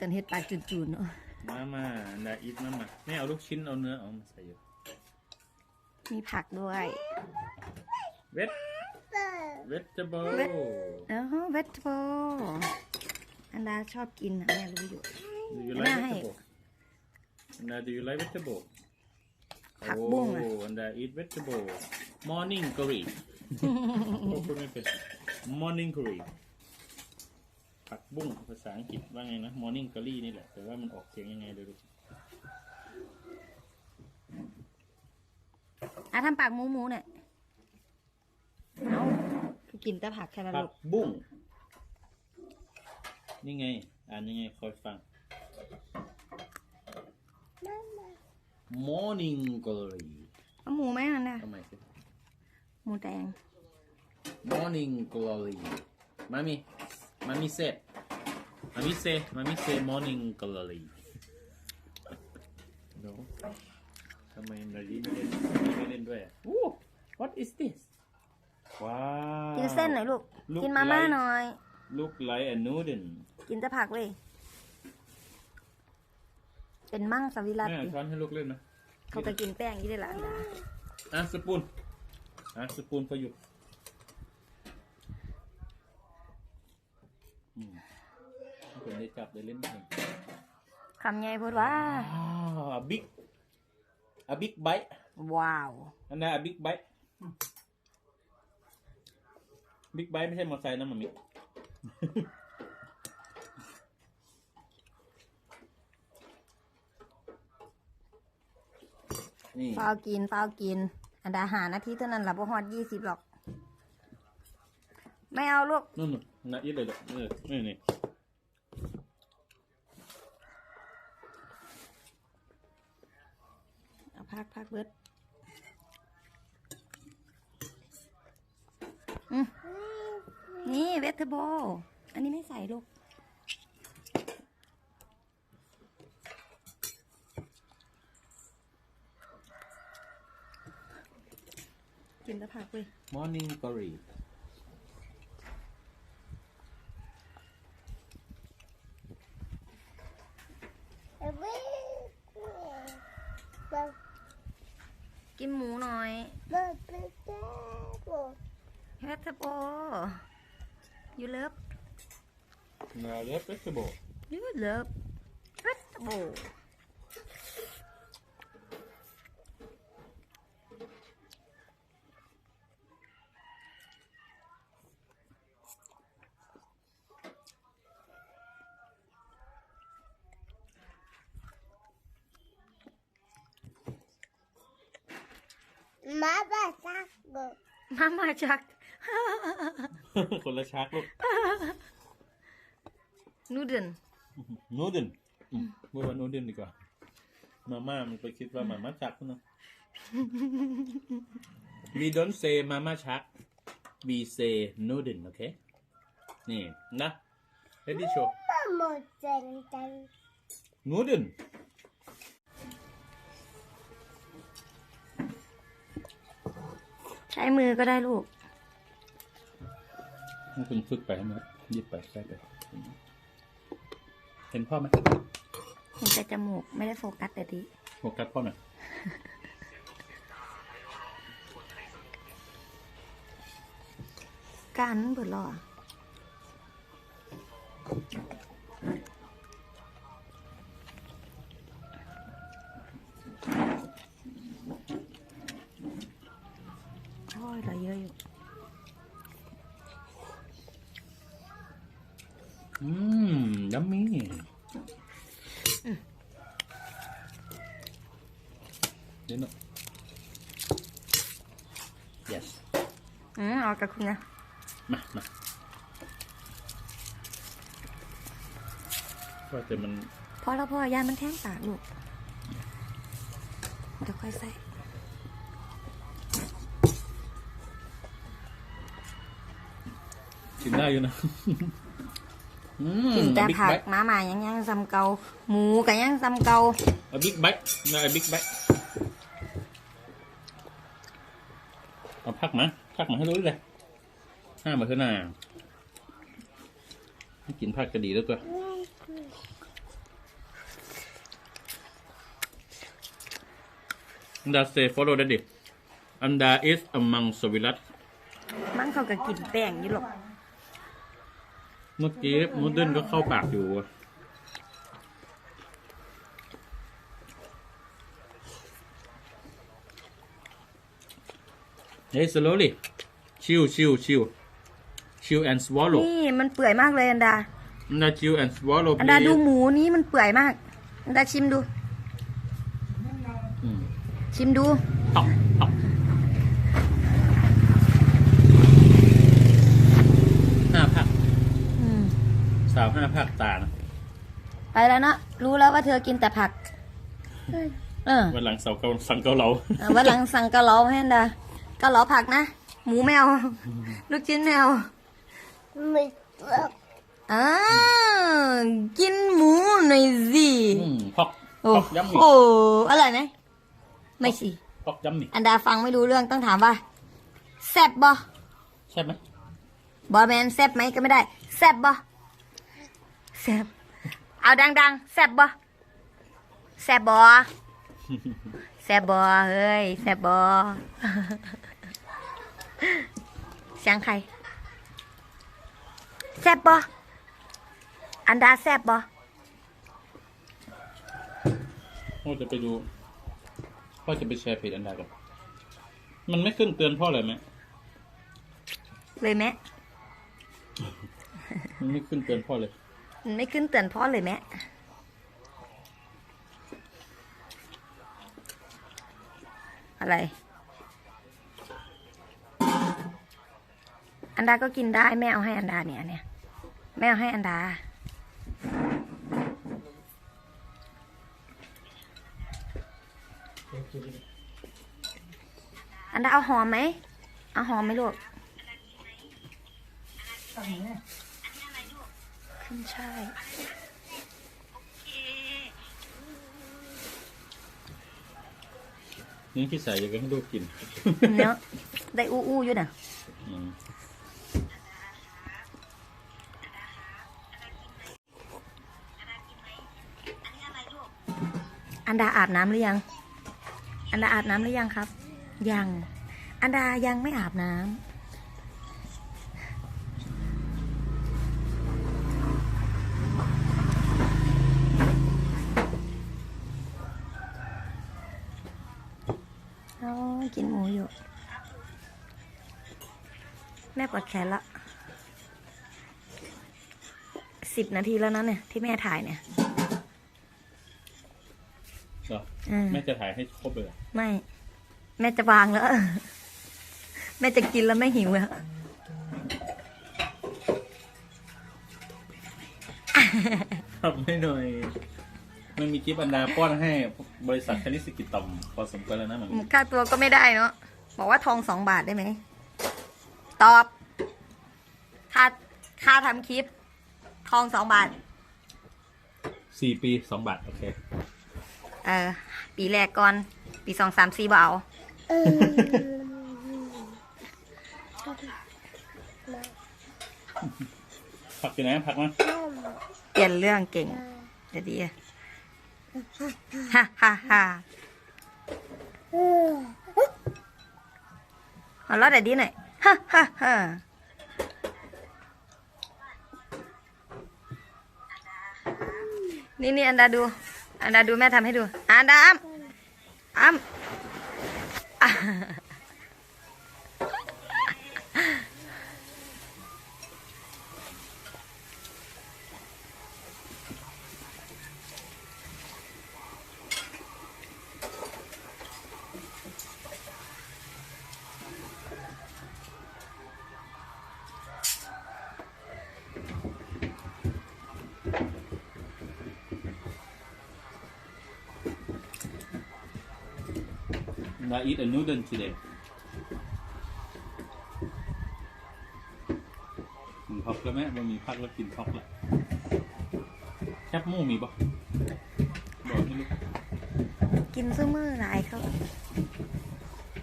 กันเฮ็ดปากจุนๆเนาะมามาอันดาอิทมามาไม่เอาลูกชิ้นเอาเนื้อเอามาใส่อยู่มีผักด้วยเวทเวทเจเบิลเวทเออเวทโบอันดาชอบกินนะแม่รู้อยู่ Do you น่า like ให้ vegetable อันดา do you like vegetable ผักบุ้งอะโอันดา eat vegetable morning curry โอ้คุณไม่เป็น morning curry ผักบุ้งภาษาอังกฤษว่าไงนะ morning curry นี่แหละ แต่ว่ามันออกเสียงยังไงเดี๋ยวดูอะทำปากหมูหมูๆเนี่ยเอาคือกินแต่ผักแค่นั้นผัลูกกบุ้ง นี่ไง อ่านยังไงคอยฟัง morning glory เอาหมูไหมนั่นน่ะทำไมสิ หมูแดง morning glory มามี มามีเซมามีเซมามีเซ morning glory เดี๋ยวทำไมนารีไม่เล่นไม่เล่นด้วยอะ Ooh, what is this ว้าวกินเส้นหน่อยลูกลูกกินมาม่าไลท์หน่อย look like a noodle กินแต่ผักเว้ยเป็นมั่งสวิรัตแม่ช้อนให้ลูกเล่นนะเขาก็กินแป้งยี่ได้ละอันดาอะสปูนอะสปูนพออยู่ อืมคนได้จับได้เล่นเองคำใหญ่พูดว่าอ่า big a big bite ว้าว อันนั้น a big bite big bite ไม่ใช่มอเตอร์ไซค์นะมันมีนี่เฝ้ากินเฝ้ากิน อันดาหานาทีเท่านั้นละบ่ฮอดยี่สิบหรอก ไม่เอาลูก นู่นนู่น นะอีทเลยเด้อเออนี่นี่เอาพักพักเบิดอืมนี่เวทเทเบิลอันนี้ไม่ใส่ลูกกินแต่ผักเว้ย morning curry กินหมูหน่อยเวทเทเบิ ลยูเลิฟ now left vegetable ยูเลิฟเวท เทเบิลมาบ้าซักบุกมามาจากคนละชักลูก นูเดิลนูเดิลพูดว่านูเดิลดีกว่า มาม่ามันไปคิดว่ามาม่าชักเนอะ we don't say มาม่าชัก we say noodle โอเค นี่นะ ready show มาหมดเจนจัง noodle ใช้มือก็ได้ลูก ให้คุณฝึกไปนะหยิบไปใส่ไป เห็นพ่อไหมเห็นแต่จมูกไม่ได้โฟกัสแต่ดีโฟกัสพ่อหน่อยการมันเบิดหรอโอ้ยเหลือเยอะอยู่ อื มยัมมี่เดี๋ยวนะ yes อืมเอากับคุณนะมามาว่าแต่มันพอแล้วพอยามันแท่งปากลูกเดี๋ยวค่อยใส่กินได้อยู่นะอืม กินแต่ผักมาหมายังยังซำเกาหมูกับยังซำเกาบิ๊กแบ๊กนะบิ๊กแบ๊กเอาผักมาผักมาให้รู้เลยห้ามาขึ้นห้กินผักจะดีแล้วก็อันดาเซฟอลโล่ได้ดิอันดาอิสอัมังสวิรัตมังเขาก็กินแป้งนี่หรอก เมื่อกี้มูดเดิลก็เข้าปากอยู่เฮ้ย slowly chill chill chill chill and swallow นี่มันเปื่อยมากเลยอันดา อันดา chill and swallow อันดา please ดูหมูนี้มันเปื่อยมาก อันดาชิมดูอืมชิมดูตอกตอกห้าพัก อืม สาวห้าพักตานะไปแล้วนะรู้แล้วว่าเธอกินแต่ผัก เออวันหลังเสาเกาสั่งเกาเหลาอะวันหลังสั่งเกะเหลาให้นดาเกะเหลาผักนะ หมูแมว ลูกชิ้นแมวไม่กอ่ากินหมูหน่อยสิพอกโอ้พอกย้ำอีกโหอร่อยไหมไม่สิพอกย้ำอีกอันดาฟังไม่รู้เรื่องต้องถามว่าแซบบ่ใช่ไหมบอแมนแซบไหมก็ไม่ได้แซบบ่ ซบเอาดังๆแซบบ่แซบบ่แซบบ่เฮ้ยแซบบ่เสียงใครแซบบ่อันดาแซบบ่พ่อจะไปดูพ่อจะไปแชร์เพจอันดากันมันไม่ขึ้นเตือนพ่อเลยไหมเลยแม่มันไม่ขึ้นเตือนพ่อเลย มันไม่ขึ้นเตือนพ่อเลยแม่อะไร อันดาก็กินได้ แม่เอาให้อันดาเนี่ยเนี่ย แม่เอาให้อันดา อันดาเอาหอมไหม เอาหอมไหมลูก ขึ้นใช่ายนี่พี่ใส่ยังให้ลูกกินเนาะได้อู้อู้อยู่น่ะอันดาอาบน้ำหรือยัง อันดาอาบน้ำหรือยังครับ ยัง อันดายังไม่อาบน้ำ กินหมูอยู่ แม่ปวดแขนละสิบนาทีแล้วนะเนี่ย ที่แม่ถ่ายเนี่ยเหรออืมแม่จะถ่ายให้ครบเลยเหรอไม่ แม่จะวางแล้ว แม่จะกินแล้วไม่หิวแล้วทำให้หน่อย มันมีคลิปอันดาป้อนให้บริษัทคณิตศกิจต่ำพอสมควรแล้วนะเหมือนกันค่าตัวก็ไม่ได้เนาะบอกว่าทองสองบาทได้ไหม ตอบ ค่าค่าทำคลิป ทองสองบาท สี่ปีสองบาท โอเค เออ ปีแรกก่อน ปีสองสามสี่เบเอาเออผักอยู่ไหนผักมา เปลี่ยนเรื่องเก่งเดี๋ยวดีอะ ฮ่าฮ่าฮ่าเออหัวเราะเดี๋ยวดีหน่อยฮ่าฮ่าฮ่านี่นี่อันดาดู อันดาดูแม่ทำให้ดูอันดาอ้ำอ้ำ อะ I eat a noodle today กินพักแล้วแม่มันมีพักแล้วกินพักแล้วแคบหมูมีปะบอกให้ลูกกินซื้อมือหลายเขา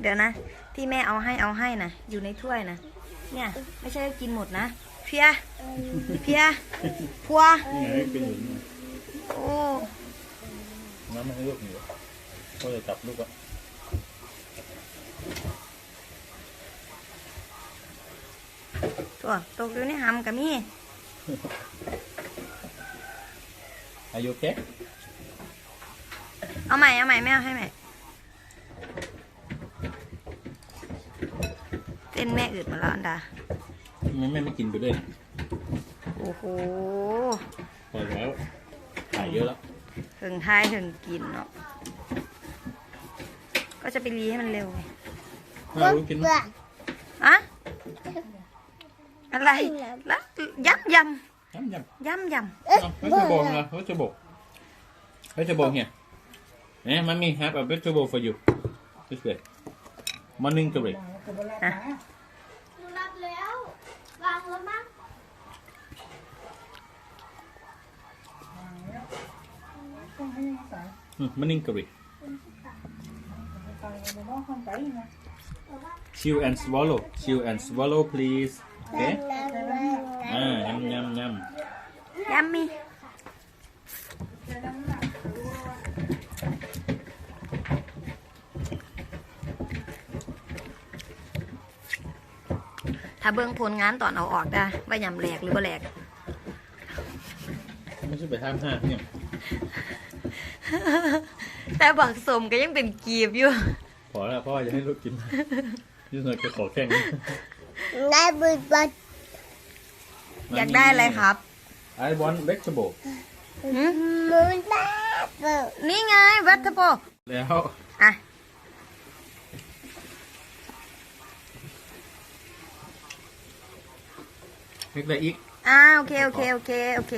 เดี๋ยวนะ ที่แม่เอาให้เอาให้นะอยู่ในถ้วยนะเนี่ยไม่ใช่กินหมดนะเพียเพียพัวนี่ไงเป็นอยู่นี่โอ้น้ำมาให้ลูกหน่อยพ่อจะจับลูกอะ ตัวตกอยู่ในหำกับมี Are you okay เอาใหม่เอาใหม่ไม่เอาให้ใหม่เต้นแม่อืดหมาแล้วอันดาไม่ไม่ไม่กินไปด้วยนะโอ้โหพอแล้วถ่ายเยอะแล้ว ถึงท้ายถึงกินเนาะก็จะไปรีให้มันเร็วไง น่ารู้กินไหม Bữa. อะ อะไรแล้วยำยยำยำำยำยเอา vegetable นะ vegetable vegetable here เนี่ยมันมี have a vegetable for you this way morning curry ำอะรับแล้ววางแล้วมั้งอืม morning curry chew and swallow chew and swallow please โอ เคอ่ายำยำยำยำมีถ้าเบิ่งผลงานตอนเอาออกได้ว่ายำแหลกหรือว่าแหลกไม่ใช่ไปท่ามห้าเนี่ยแต่บักสมก็ยังเป็นกีบอยู่ พอแล้วพ่ออย่าให้ลูกกินนี่หน่อยจะขอแข่ง ได้บุญบัตรอยากได้อะไรครับ I want vegetable หืมมือตาเปิดนี่ไงวัตถุโปแล้วอะเล็กได้อีก อ่าโอเค โอเค โอเค โอเค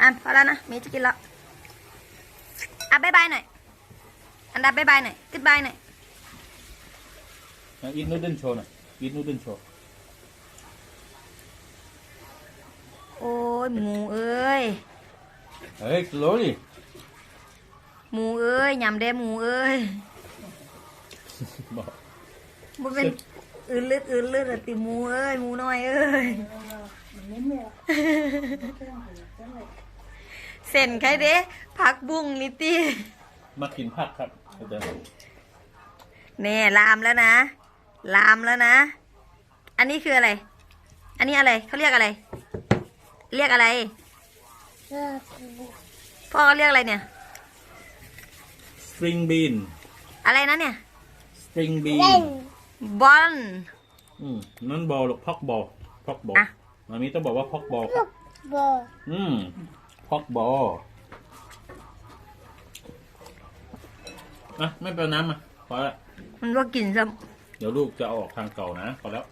อะพอแล้วนะเมย์จะกินแล้วอะบายบายหน่อยอันดับบายบายหน่อยกึดบายหน่อยอีทนูเดิลโชว์หน่อยอีทนูเดิลโชว์โอ้ยหมูเอ้ยเฮ้ย slowly หมูเอ้ยยำแด้หมูเอ้ยบอกมันเป็นอื่นเลือดอื่นเลือดอะติหมูเอ้ยหมูน้อยเอ้ย เส้นใครเด้ผักบุ้งนิติมากินผักครับเข้าใจไหมแน่ลามแล้วนะ ลามแล้วนะ อันนี้คืออะไร อันนี้อะไรเขาเรียกอะไร เรียกอะไร พ่อเขาเรียกอะไรเนี่ยสตริงบีนอะไรนะเนี่ยสตริงบีเล่นนบอลอืมนั่นบอลหรอกพอกบอลพอกบอลอะมันมีต้องบอกว่าพอกบอลลูกบอลอืม พอกบอลอะไม่เป็นน้ำอะพอละมันว่ากินซะเดี๋ยวลูกจะเอาออกทางเก่านะพอแล้ว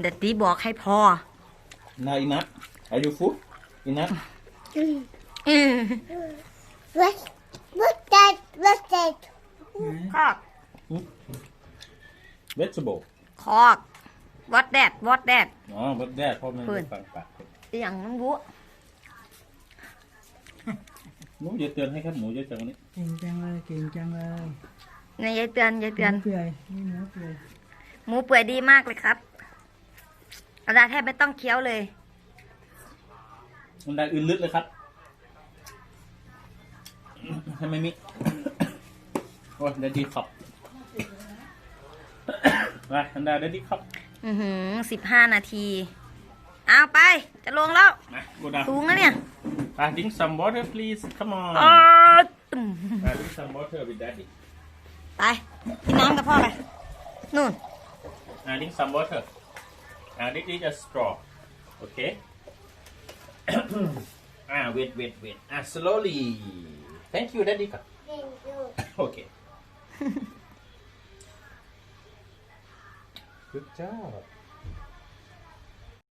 เด็ดตีบอกให้พอนาอินัทอายุฟุอินัทอืมวัดวัดเจ็ดวัดเจ็ดคอก vegetable คอก วอดแดดวอดแดดอ๋อบัดแดดพ่อไม่เพิ่นได้ฟังปากอหย่างน้ำบุหนูอย่าเตือนให้ครับหนูเยอะจังวันนี้เก่งจังเลยเก่งจังเลยในยายเตือนยายเตือนเปื่อยนี่เนื้อเปื่อยหมูเปื่อยดีมากเลยครับอาจารย์แทบไม่ต้องเคี้ยวเลย มันได้อื่นลึกเลยครับทำไมมิ โอ้ยได้ดีครับไปอันดาได้ดีครับ อือหือสิบห้านาทีเอาไป จะลงแล้วมากูดาสูงแล้วเนี่ย อะ drink some water please come on อ๋อตุ่มอะ drink some water with daddy ไปกินน้ำกับพ่อไป นู่น อะ drink some water อะ this is a straw โอเคอะ wait wait wait อะ slowly thank you daddy ครับเล่นอยู่โอเค Good job